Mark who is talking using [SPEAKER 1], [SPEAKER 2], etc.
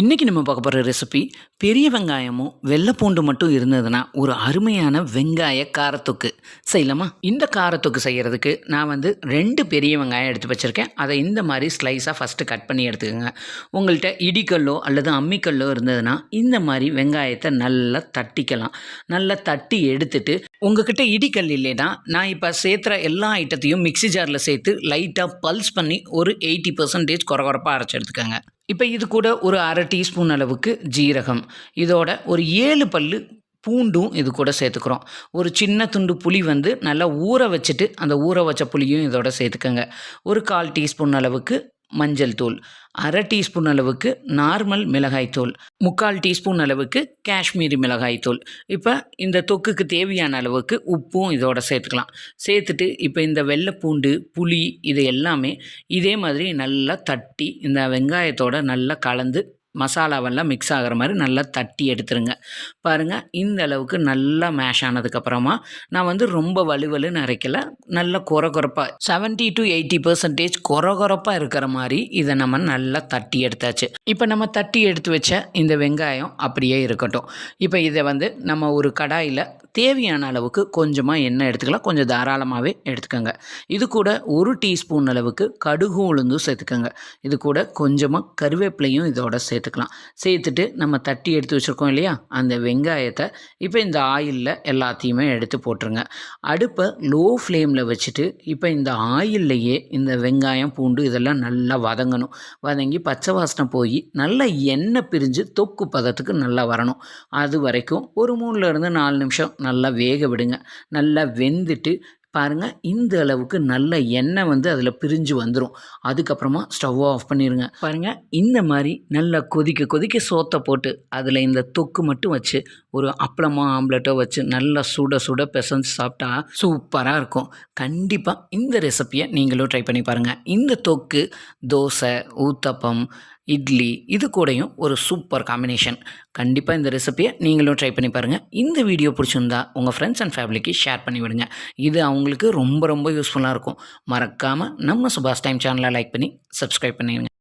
[SPEAKER 1] இன்றைக்கி நம்ம பார்க்க போகிற ரெசிபி பெரிய வெங்காயமும் வெள்ளைப்பூண்டு மட்டும் இருந்ததுன்னா ஒரு அருமையான வெங்காய காரத்தொக்கு. செய்யலாமா? இந்த காரத்தொக்கு செய்கிறதுக்கு நான் வந்து ரெண்டு பெரிய வெங்காயம் எடுத்து வச்சுருக்கேன். அதை இந்த மாதிரி ஸ்லைஸாக ஃபஸ்ட்டு கட் பண்ணி எடுத்துக்கோங்க. உங்கள்கிட்ட இடிக்கல்லோ அல்லது அம்மிக்கல்லோ இருந்ததுன்னா இந்த மாதிரி வெங்காயத்தை நல்லா தட்டிக்கலாம். நல்லா தட்டி எடுத்துட்டு உங்ககிட்ட இடிக்கல் இல்லைன்னா நான் இப்போ சேர்த்துற எல்லா ஐட்டத்தையும் மிக்ஸி ஜாரில் சேர்த்து லைட்டாக பல்ஸ் பண்ணி ஒரு எயிட்டி பர்சன்டேஜ் குறகுறப்பாக அரைச்சி எடுத்துக்கோங்க. இப்போ இது கூட ஒரு அரை டீஸ்பூன் அளவுக்கு ஜீரகம். இதோட ஒரு ஏழு பல்லு பூண்டும் இது கூட சேர்த்துக்கிறோம். ஒரு சின்ன துண்டு புளி வந்து நல்லா ஊற வச்சுட்டு அந்த ஊற வச்ச புளியும் இதோட சேர்த்துக்கோங்க. ஒரு கால் டீஸ்பூன் அளவுக்கு மஞ்சள் தூள் அரை டீஸ்பூன் அளவுக்கு நார்மல் மிளகாய் தூள் முக்கால் டீஸ்பூன் அளவுக்கு காஷ்மீரி மிளகாய் தூள். இப்போ இந்த தொக்குக்கு தேவையான அளவுக்கு உப்பும் இதோட சேர்த்துக்கலாம். சேர்த்துட்டு இப்போ இந்த வெள்ளைப்பூண்டு புளி இது எல்லாமே இதே மாதிரி நல்லா தட்டி இந்த வெங்காயத்தோட நல்லா கலந்து மசாலாவெல்லாம் மிக்ஸ் ஆகிற மாதிரி நல்லா தட்டி எடுத்துருங்க. பாருங்கள் இந்த அளவுக்கு நல்லா மேஷ் ஆனதுக்கப்புறமா நான் வந்து ரொம்ப வலுவலுன்னு அரைக்கல நல்ல குறை குறைப்பாக செவன்ட்டி டு எயிட்டி பர்சன்டேஜ் குறை குறைப்பாக இருக்கிற மாதிரி இதை நம்ம நல்லா தட்டி எடுத்தாச்சு. இப்போ நம்ம தட்டி எடுத்து வச்ச இந்த வெங்காயம் அப்படியே இருக்கட்டும். இப்போ இதை வந்து நம்ம ஒரு கடாயில் தேவையான அளவுக்கு கொஞ்சமாக எண்ணெய் எடுத்துக்கலாம். கொஞ்சம் தாராளமாகவே எடுத்துக்கோங்க. இது கூட ஒரு டீஸ்பூன் அளவுக்கு கடுகு உளுந்தும் சேர்த்துக்கோங்க. இது கூட கொஞ்சமாக கருவேப்பிலையும் இதோட சேர்த்துக்கலாம். சேர்த்துட்டு நம்ம தட்டி எடுத்து வச்சுருக்கோம் இல்லையா? அந்த வெங்காயத்தை இப்போ இந்த ஆயிலில் எல்லாத்தையுமே எடுத்து போட்டுருங்க. அடுப்பை லோ ஃப்ளேமில் வச்சுட்டு இப்போ இந்த ஆயில்லையே இந்த வெங்காயம் பூண்டு இதெல்லாம் நல்லா வதங்கணும். வதங்கி பச்சை வாசனை போய் நல்லா எண்ணெய் பிரிஞ்சு தொக்கு பதத்துக்கு நல்லா வரணும். அது வரைக்கும் ஒரு மூணுலேருந்து நாலு நிமிஷம் நல்லா வேக விடுங்க. நல்லா வெந்துட்டு பாருங்கள் இந்த அளவுக்கு நல்ல எண்ணெய் வந்து அதில் பிரிஞ்சு வந்துடும் அதுக்கப்புறமா ஸ்டவ் ஆஃப் பண்ணிடுங்க பாருங்கள் இந்த மாதிரி நல்லா கொதிக்க கொதிக்க சோத்தை போட்டு அதில் இந்த தொக்கு மட்டும் வச்சு ஒரு அப்பளமோ ஆம்லெட்டோ வச்சு நல்லா சுட சுட பிசைஞ்சு சாப்பிட்டா சூப்பராக இருக்கும். கண்டிப்பாக இந்த ரெசிப்பியை நீங்களும் ட்ரை பண்ணி பாருங்கள் இந்த தொக்கு தோசை ஊத்தப்பம் இட்லி இது கூடயும் ஒரு சூப்பர் காம்பினேஷன் கண்டிப்பாக இந்த ரெசிப்பியை நீங்களும் ட்ரை பண்ணி பாருங்கள் இந்த வீடியோ பிடிச்சிருந்தா உங்கள் ஃப்ரெண்ட்ஸ் அண்ட் ஃபேமிலிக்கு ஷேர் பண்ணி விடுங்க. இது அவங்களுக்கு ரொம்ப ரொம்ப யூஸ்ஃபுல்லாக இருக்கும். மறக்காமல் நம்ம சுபாஷ் டைம் சேனலை லைக் பண்ணி சப்ஸ்கிரைப் பண்ணிடுங்க